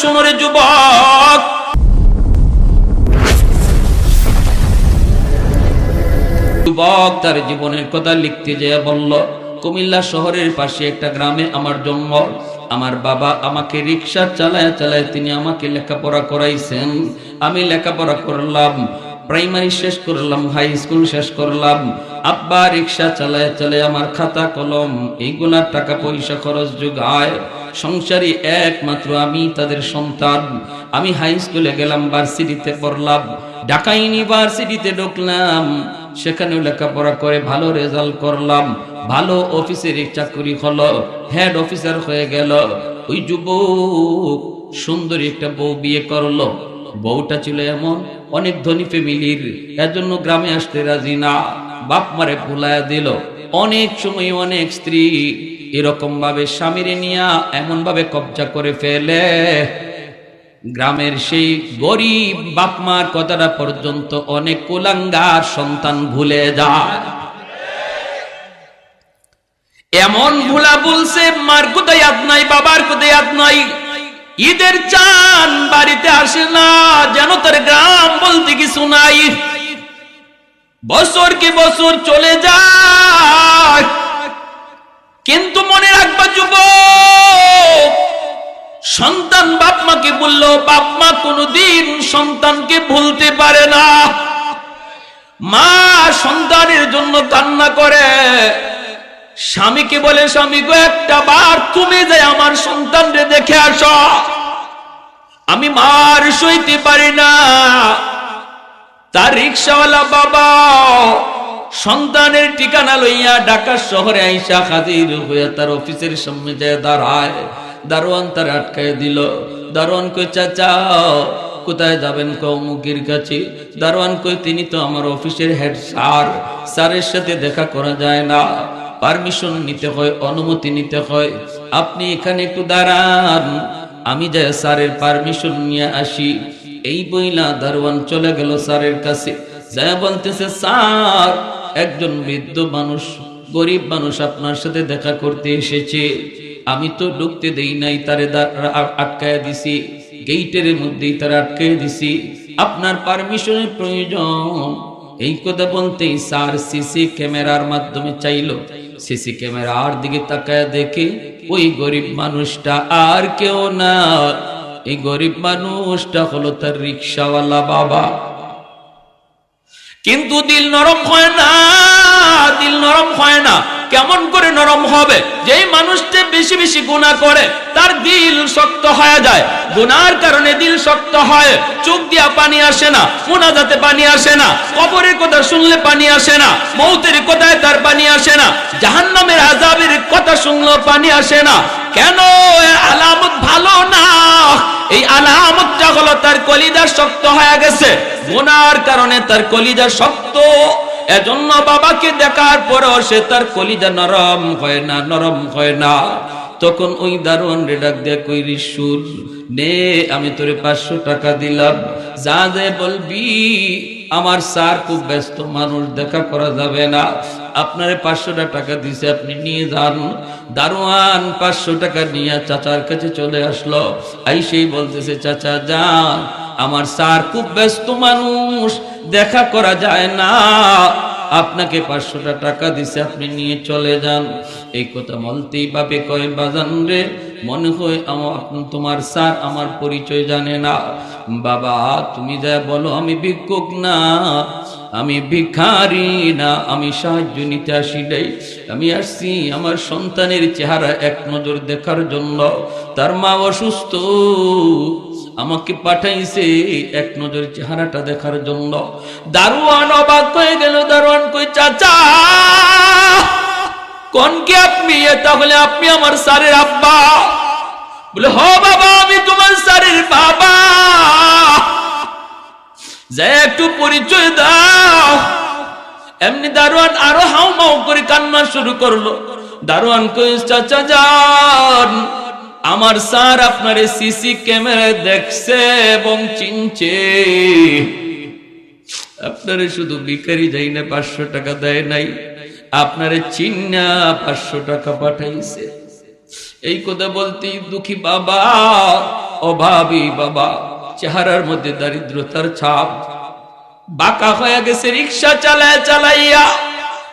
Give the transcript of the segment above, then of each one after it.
শুনরে যুবক। যুবক তার জীবনের কথা লিখতে যেয়ে বলল, কুমিল্লা শহরের পাশে একটা গ্রামে আমার জন্ম আমার বাবা আমাকে রিক্সা চালায় চালায় তিনি আমাকে লেখাপড়া করাইছেন। আমি লেখাপড়া করলাম, প্রাইমারি শেষ করলাম, হাই স্কুল শেষ করলাম। আব্বা রিক্সা চালায় চালায় আমার খাতা কলম, এইগুলার টাকা পয়সা খরচ যোগায়। সংসারী একমাত্র আমি, তাদের সন্তান। আমি হাই স্কুলে গেলাম ভার্সিটিতে পড়লাম। ঢাকা ইউনিভার্সিটিতে ঢুকলাম। সেখানেও লেখাপড়া করে ভালো রেজাল্ট করলাম। ভালো অফিসের চাকরি হলো হেড অফিসার হয়ে গেল। ওই যুবক সুন্দরী একটা বউ বিয়ে করল। বউটা ছিল এমন, অনেক ধনী ফ্যামিলির। এজন্য গ্রামে আসতে রাজি না। বাপ মারে ভুলায়া দিল। অনেক সময় অনেক স্ত্রী এরকম ভাবে স্বামীরে নিয়া এমন ভাবে কবজা করে ফেলে। গ্রামের সেই গরিব বাপমার কথাটা পর্যন্ত অনেক কুলাঙ্গার সন্তান ভুলে যায়। এমন ভুলা বলছে, মার কোথায় ইয়াদ নাই, বাবার কোথায় ইয়াদ নাই? ঈদের চান বাড়িতে আসে না, যেন তার গ্রাম বলতে কিছু নাই। বছর কি বছর চলে যায়। কিন্তু মনে রাখবা, যুবক, সন্তান বাপ মাকে বলল, বাপ মা কোনদিন সন্তানকে ভুলতে পারে না। মা সন্তানের জন্য কান্না করে। স্বামীকে বলে, স্বামী গো, একটা বার তুমি যে আমার সন্তানরে দেখে আস। আমি মার সইতে পারি না। তার রিক্সাওয়ালা বাবা সন্তানের ঠিকানা লইয়া ঢাকা শহরে আইসা হাজির হইয়া তার অফিসের সামনে যায় দাঁড়ায়। দারোয়ান তার আটকায় দিল। দারোয়ান কই চাচা, কোথায় যাবেন কৌমুকির কাছে? দারোয়ান কই তিনি তো আমার অফিসের হেড স্যার। স্যারের সাথে দেখা করা যায় না। পারমিশন নিতে হয়, অনুমতি নিতে হয়। আপনি এখানে একটু দাঁড়ান। আমি যাই স্যারের পারমিশন নিয়ে আসি। এই বইলা দারোয়ান চলে গেল স্যারের কাছে। যা বলতেছে, স্যার একজন বৃদ্ধ মানুষ, গরিব মানুষ আপনার সাথে দেখা করতে এসেছে। আমি তো ঢুকতে দেই নাই, তারে আটকায় দিছি। গেইটের মধ্যেই তারা আটকায় দিছি। আপনার পারমিশনের প্রয়োজন। এই কথা বলতেই স্যার সিসি ক্যামেরার মাধ্যমে চাইলো। সিসি ক্যামেরার দিকে তাকায় দেখে, ওই গরিব মানুষটা আর কেউ না। এই গরিব মানুষটা হলো তার রিক্সাওয়ালা বাবা। কিন্তু দিল নরম হয় না, দিল নরম হয় না। কেমন করে নরম হবে? যেই মানুষটা বেশি বেশি গুণা করে, তার দিল শক্ত হয়ে যায়। গুনার কারণে দিল শক্ত হয়। চোখ দিয়া পানি আসে না, মোনাজাতে পানি আসে না, কবরের কথা শুনলে পানি আসে না, মৌতের কথায় তার পানি আসে না, জাহান্নামের আজাবের কথা শুনলেও পানি আসে না। কেন আলামত ভালো না? এই আলামতটা হলো তার কলিজা শক্ত হয়ে গেছে। গুনার কারণে তার কলিজা শক্ত। এজন্য বাবাকে দেখার পরও সে তার কলিদা নরম হয় না, নরম হয় না। তখন ওই দারোয়ান রে ডাক দেয়া কই রিসুর নে, আমি তোরে পাঁচশো টাকা দিলাম। যা যে বলবি, আমার স্যার খুব ব্যস্ত, মানুষ দেখা করা যাবে না। আপনারে পাঁচশোটা টাকা দিছে, আপনি নিয়ে যান। দারোয়ান পাঁচশো টাকা নিয়ে চাচার কাছে চলে আসলো। আইসেই বলতেছে, চাচা, যান। আমার স্যার খুব ব্যস্ত মানুষ, দেখা করা যায় না। আপনাকে পাঁচশোটা টাকা দিছে, আপনি নিয়ে চলে যান। এই কথা বলতেই বাপে কয়, বাজান রে, মনে হয় আমার তোমার স্যার আমার পরিচয় জানে না। বাবা, তুমি যা বলো, আমি ভিক্ষুক না, আমি ভিখারি না, আমি সাহায্য নিতে আসি নাই। আমি আসছি আমার সন্তানের চেহারা এক নজর দেখার জন্য। তার মা অসুস্থ আমাকে পাঠাইছে, এক নজর চেহারাটা দেখার জন্য। দারুয়ান অবাক হয়ে গেল, দারুয়ান কই, চাচা, কোন কি আপনি? তাহলে আপনি আমার স্যারের আব্বা। বলে, হ বাবা, আমি তোমার স্যারের বাবা। যে একটু পরিচয় দাও। এমনি দারোয়ান আরও হাউ মাউ করে কান্না শুরু করল। দারোয়ান কই, চাচা, যান। আমার স্যার আপনার সিসি ক্যামেরায় দেখছে এবং চিনছে। আপনারে শুধু ভিখারি যাই না, পাঁচশো টাকা দেয় নাই। আপনারে চিন্না পাঁচশো টাকা পাঠাইছে। এই কথা বলতেই দুঃখী বাবা, অভাবী বাবা, চেহারার মধ্যে দারিদ্রতার ছাপ। বাঁকা হয়ে গেছে রিক্সা চালায় চালাইয়া।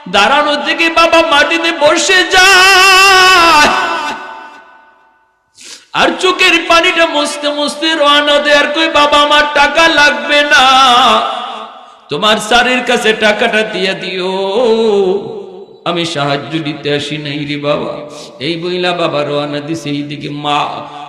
দাঁড়ানো থেকে বাবা মাটিতে বসে যায়। আর চোখের পানিটা মুছতে মুছতে রওনা দেয়ার কই, বাবা, আমার টাকা লাগবে না। তোমার স্যারের কাছে টাকাটা দিয়ে দিও। আমি সাহায্য দিতে আসি নাই রে বাবা। এই বইলা বাবা রওনা দিছে এইদিকে, মা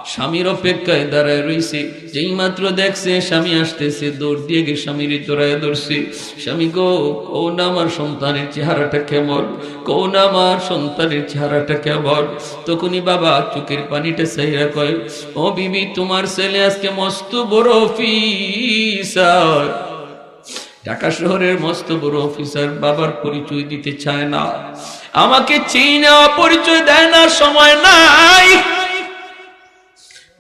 স্বামীর অপেক্ষায় দাঁড়ায় রইছে। যেই মাত্র দেখছে, স্বামী আসতেছে, দৌড় দিয়ে গিয়ে স্বামীর জোড়ায় ধরছে। স্বামী গো, কোন আমার সন্তানের চেহারাটা কেমন? কোন আমার সন্তানের চেহারাটা কেমন? তখনই বাবা চোখের পানিটা চাইরা কয়, ও বিবি, তোমার ছেলে আজকে মস্ত বড় অফিসার। ঢাকা শহরের মস্ত বড় অফিসার বাবার পরিচয় দিতে চায় না। আমাকে চিনা পরিচয় দেয় না, সময় নাই।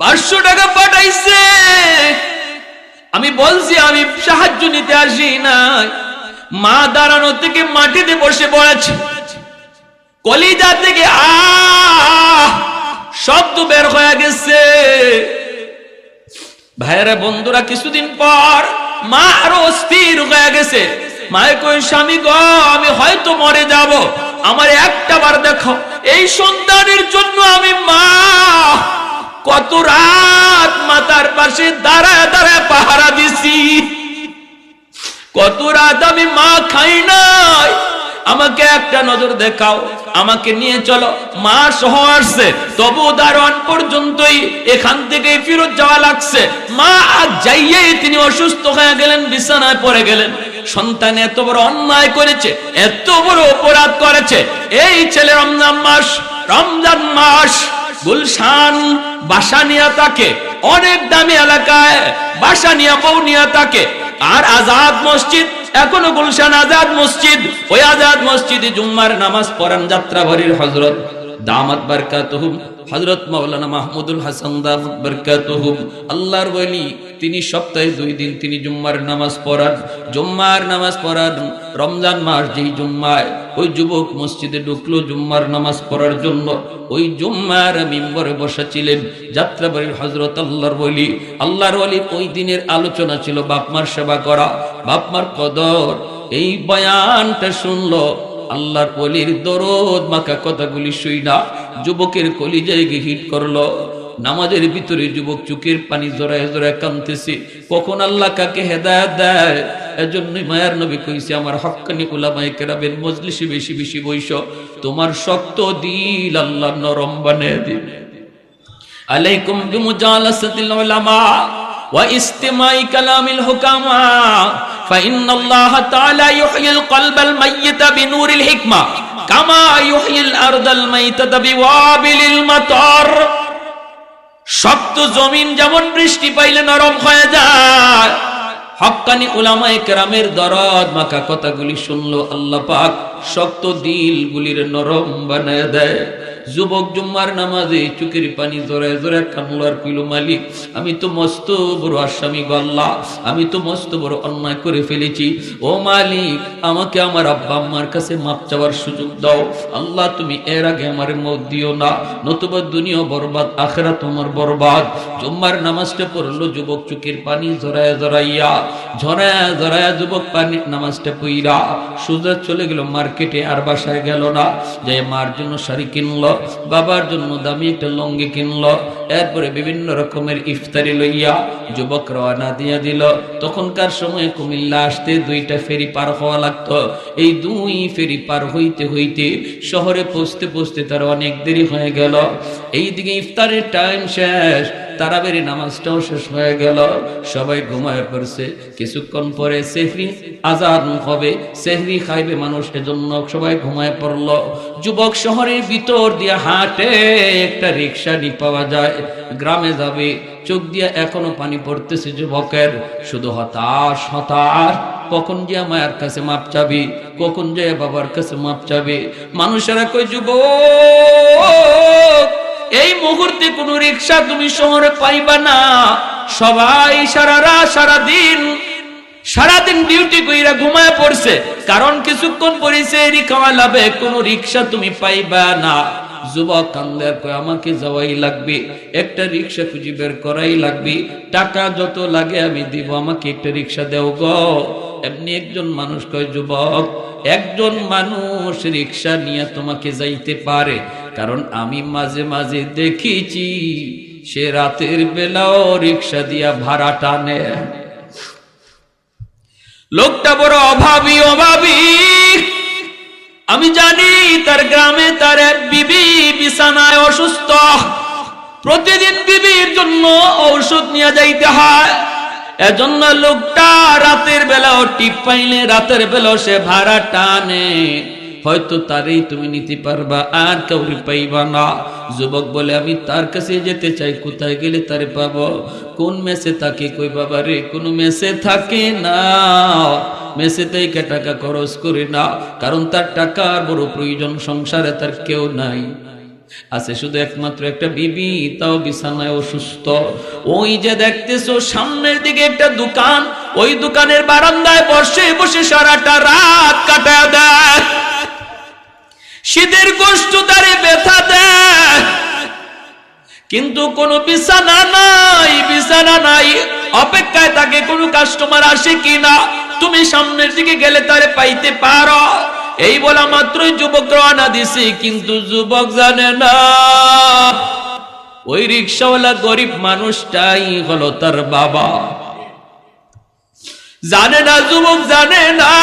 পাঁচশো টাকা পাঠাইছে। আমি বলছি, আমি সাহায্য নিতে আসি নাই। মা দাঁড়ানো থেকে মাটিতে বসে পড়েছে। কলিজা থেকে আ, শব্দ বের হয়ে গেছে। ভাইয়েরা, বন্ধুরা, কিছুদিন পর মা আরও অস্থির হয়ে গেছে। মায়ের কই স্বামী গ, আমি হয়তো মরে যাব। আমার একটা বার দেখো এই সন্তানের জন্য আমি মা কত রাত মাতার পাশে দাঁড়ায় দাঁড়ায় পাহারা দিছি। কত রাত আমি মা খাই নাই। আমাকে একটা নজর দেখাও, আমাকে নিয়ে চলো। মা সহ আসছে তবু দারোয়ান পর্যন্তই এখান থেকে ফিরত যাওয়া লাগছে। মা আজ যাইয়েই তিনি অসুস্থ হয়ে গেলেন, বিছানায় পড়ে গেলেন। সন্তান এত বড় অন্যায় করেছে, এত বড় অপরাধ করেছে। এই ছেলে রমজান মাস রমজান মাস। গুলশান বাসা নিয়ে তাকে, অনেক দামি এলাকায় বাসা নিয়া বউ নিয়ে তাকে। আর আজাদ মসজিদ, এখনও গুলশান আজাদ মসজিদ। ওই আজাদ মসজিদে জুম্মার নামাজ পড়ান যাত্রা ভরির হজরত দামাত বারকাতুহুম হযরত মাওলানা মাহমুদুল হাসান দামাত বারকাতুহুম। আল্লাহর ওলি তিনি সপ্তাহে দুই দিন তিনি জুম্মার নামাজ পড়ান। জুম্মার নামাজ পড়ান, রমজান মাস যেই জুম্মায়, ওই যুবক মসজিদে ঢুকলো জুম্মার নামাজ পড়ার জন্য। ওই জুম্মার মিম্বরে বসা ছিলেন যাত্রাবাড়ির হজরত আল্লাহর বলি আল্লাহর ওলি ওই দিনের আলোচনা ছিল বাপমার সেবা করা। বাপমার কদর, এই বয়ানটা শুনলো। আল্লাহর অলির দরদ মাখা কথাগুলি শুই না। যুবকের কলিজায় গিয়ে হিট করল। নামাজের ভিতরে যুবক চুকের পানি জড়ায় জড়ায় কামতেছে কখন আল্লাহ কাকে হেদায়ত দেয়? এজন্যই মায়ার নবী কইছে, আমার হক্কানি উলামায়ে কেরামের মজলিসে বেশি বেশি বইস। তোমার শক্ত দিল আল্লাহ নরম বানিয়ে দিবে। আলাইকুম বিমুজালাসাতিল উলামা। ওয়া ইস্তিমাই কালামিল হুকামা فإن الله تعالى يحيي القلب الميت بنور الحكمة كما يحيي الأرض الميتة بوابل المطر শক্ত জমিন যেমন বৃষ্টি পাইলে নরম হয়ে যায় হক্কানি উলামায়ে কেরামের দরদ মাখা কথাগুলি শুনলো আল্লাহ পাক, শক্ত দিলগুলির নরম বানায় দেয়। যুবক জুম্মার নামাজে চুকের পানি জোরে জোরে কানলো আর কইল, মালিক, আমি তো মস্ত বড় আসামি গল্লা আমি তো মস্ত বড় অন্যায় করে ফেলেছি। ও মালিক, আমাকে আমার আব্বা আম্মার কাছে মাপ চাওয়ার সুযোগ দাও। আল্লাহ, তুমি এর আগে আমার মত দিও না, নতুবা দুনিয়া বরবাদ আখেরা তোমার বরবাদ। জুম্মার নামাজটা পড়ল যুবক চুকের পানি জড়ায় জড়াইয়া। ঝরায়া জড়ায়া যুবক পানি নামাজটা পইরা সুজা চলে গেল মার্কেটে আর বাসায় গেল না। যে মার জন্য শাড়ি কিনলো, বাবার জন্য দামি একটা লঙ্গি কিনলো এরপরে বিভিন্ন রকমের ইফতারি লইয়া যুবক রওনা দিয়া দিল। তখনকার সময় কুমিল্লা আসতে দুইটা ফেরি পার হওয়া লাগতো। এই দুই ফেরি পার হইতে হইতে শহরে পৌঁছতে পৌঁছতে তার অনেক দেরি হয়ে গেল। এইদিকে ইফতারের টাইম শেষ, তারাবেরি নামাজটাও শেষ হয়ে গেল। সবাই ঘুমায় পড়ছে। কিছুক্ষণ পরে সেহরি আজাদ হবে। সেহরি খাইবে মানুষ, এজন্য সবাই ঘুমায় পড়ল। যুবক শহরের ভিতর দিয়ে হাঁটে একটা রিক্সা নি পাওয়া যায়। গ্রামে যাবে, চোখ দিয়ে এখনও পানি পড়তেছে যুবকের। শুধু হতাশ হতাশ। কখন যে মায়ের কাছে মাপ চাবি? কখন যে বাবার কাছে মাপ চাবি? মানুষেরা কই যুবক, এই মুহূর্তে কোন রিক্সা তুমি শহরে পাইবা না। সবাই সারা রাত সারা দিন সারাদিন ডিউটি কইরা ঘুমায় পড়ছে। কারণ কিছুক্ষণ পরিছে রিক্সা লাভে কোন রিক্সা তুমি পাইবা না। যুবক কান্দে, কয়, আমাকে যাওয়াই লাগবে, একটা রিক্সা খুঁজি বের করাই লাগবে, টাকা যত লাগে আমি দিব, আমাকে একটা রিক্সা দেও গো। এমনি একজন মানুষ কয়, যুবক, একজন মানুষ রিক্সা নিয়ে তোমাকে যাইতে পারে, কারণ আমি মাঝে মাঝে দেখেছি, সে রাতের বেলাও রিক্সা দিয়া ভাড়া টানে। লোকটা বড় অভাবী অভাবী। আমি জানি তার গ্রামে তার এক বিবি বিছানায় অসুস্থ। প্রতিদিন বিবির জন্য ঔষধ নিয়ে যাইতে হয়। এজন্য লোকটা রাতের বেলাও টিপ পাইলে রাতের বেলাও সে ভাড়া টানে। হয়তো তারই তুমি নিতে পারবা, আর কাউরি পাইবা না। যুবক বলে, আমি তার কাছে যেতে চাই, কোথায় গেলে তারে পাব? কোন মেসে থাকে কই বাবা রে? কোন মেসে থাকে না। মেসে থেকে টাকা খরচ করে না, কারণ তার টাকার বড় প্রয়োজন, সংসারে তার কেউ নাই। আছে শুধু একমাত্র একটা বিবি, তাও বিছানায় অসুস্থ। ওই যে দেখতেছো, সামনের দিকে একটা দোকান, ওই দোকানের বারান্দায় বসে বসে সারাটা রাত কাটায় দেয়। শীতের কষ্ট তারে ব্যথা কিন্তু কোনো বিছানা নাই বিছানা নাই। অপেক্ষায় তাকে কোনো কাস্টমার আসে কিনা? তুমি সামনের দিকে গেলে তারে পাইতে পারো। এই বলা মাত্রই যুবক রওনা দিছে, কিন্তু যুবক জানে না। ওই রিক্সাওয়ালা গরিব মানুষটাই হলো তার বাবা। জানে না, যুবক জানে না।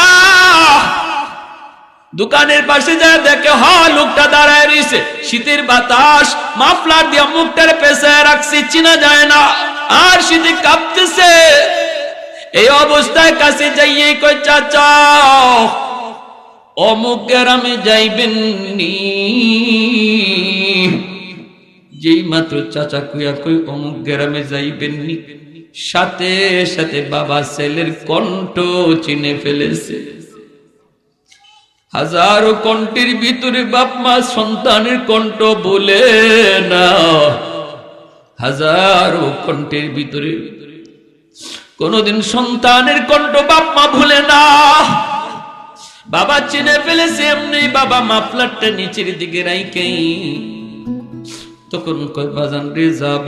দোকানের পাশে যা দেখে, হ, লোকটা দাঁড়ায় রয়েছে। শীতের বাতাস, মাফলার দিয়া মুখটারে পেছায় রাখছে, চিনা যায় না। আর শীতে কাঁপতেছে। এই অবস্থায় কাছে যাইয়ে কই চাচা, অমুক গ্রামে যাইবেন নি? যেই মাত্র চাচা কুয়া কই অমুক গ্রামে যাইবেন সাথে সাথে বাবা ছেলের কণ্ঠ চিনে ফেলেছে। হাজারো কণ্ঠের ভিতরে বাপ মা সন্তানের কণ্ঠ বলে না হাজারো কণ্ঠের ভিতরে কোনদিন সন্তানের কণ্ঠ বাপ মা ভুলে না। বাবা চিনে ফেলেছে এমনি বাবা মাফলারটা নিচের দিকে রাইকেই তখন কই বাজান রে যাব।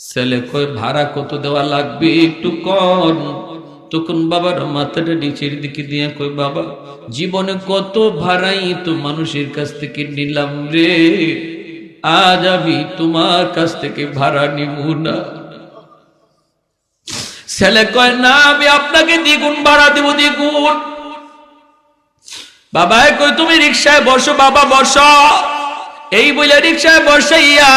ছেলে কই ভাড়া কত দেওয়া লাগবে একটু কম তখন বাবার মাথাটা নিচের দিকে দিয়ে কই বাবা, জীবনে কত ভাড়াই তো মানুষের কাছ থেকে নিলাম রে। আজ আমি তোমার কাছ থেকে ভাড়া নিব না। ছেলে কয়, না, আমি আপনাকে দ্বিগুণ ভাড়া দেব, দ্বিগুণ। বাবা কই তুমি রিক্সায় বসো, বাবা, বসো। এই বলে রিক্সায় বসাইয়া,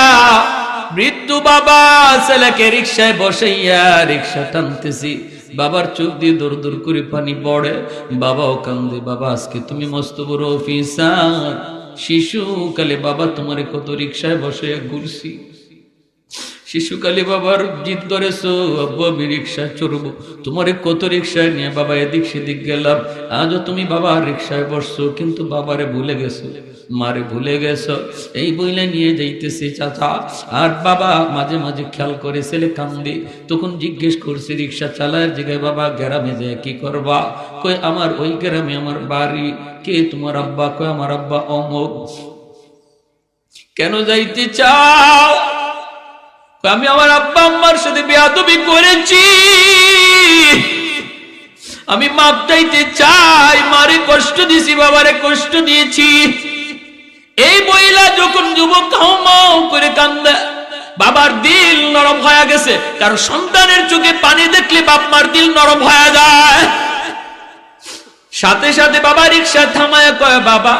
মৃত্যু বাবা, ছেলেকে রিক্সায় বসাইয়া রিক্সা টানতেছি। বাবার চোখ দিয়ে দূর দূর করে পানি পড়ে। বাবাও কান্দে, বাবা, আজকে তুমি মস্ত বড় অফিসার। শিশুকালে বাবা তোমার কত রিক্সায় বসে ঘুরছি। শিশুকালে বাবার জিদ করেছ আব্বু আমি রিক্সায় চড়বো। তোমার কত রিক্সায় নিয়ে বাবা এদিক সেদিক গেলাম। আজও তুমি বাবা রিক্সায় বসছো, কিন্তু বাবারে ভুলে গেছো। মারে ভুলে গেছো। এই বইলে নিয়ে যাইতেছি চাচা। আর বাবা মাঝে মাঝে খেয়াল করে ছেলে কান্দি। তখন জিজ্ঞেস করছি, রিক্সা চালায় জায়গায় বাবা গ্রামে যায় কি করবা? কই আমার ওই গ্রামে আমার বাড়ি। কে তোমার আব্বা? কই আমার আব্বা অমক কেন যাইতে চাও? আমি আমার আব্বা আম্মার সাথে বেয়াদবি করেছি। আমি মাপ চাইতে চাই, মারে কষ্ট দিয়েছি বাবারে কষ্ট দিয়েছি। এই মহিলা যখন যুবক হাও করে কান্দে, বাবার দিল নরম হয়ে গেছে। কারণ সন্তানের চোখে পানি দেখলে বাপ মার দিল নরম হয়ে যায়। সাথে সাথে বাবা রিক্সা থামায় কয়, বাবা,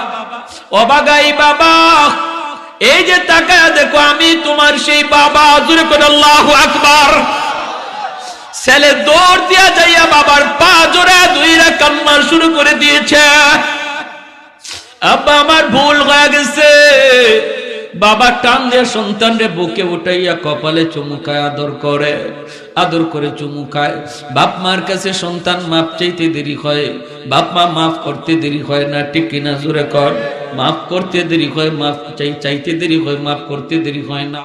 অবাগাই বাবা এই যে তাকায় দেখো, আমি তোমার সেই বাবা জুড়ে করে আল্লাহ আকবার। ছেলে দৌড় দিয়া যাইয়া বাবার পা জোড়া দুইরা কান্না শুরু করে দিয়েছে। আব্বা, আমার ভুল হয়ে গেছে। বাবা টান দিয়ে সন্তানরে বুকে উঠাইয়া কপালে চুমুকায় আদর করে আদর করে চুমুকায় বাপ মার কাছে সন্তান মাপ চাইতে দেরি হয়, বাপ মা মাফ করতে দেরি হয় না, ঠিক কিনা জোরে কর। মাফ করতে দেরি হয়, মাফ চাই, চাইতে দেরি হয়, মাফ করতে দেরি হয় না।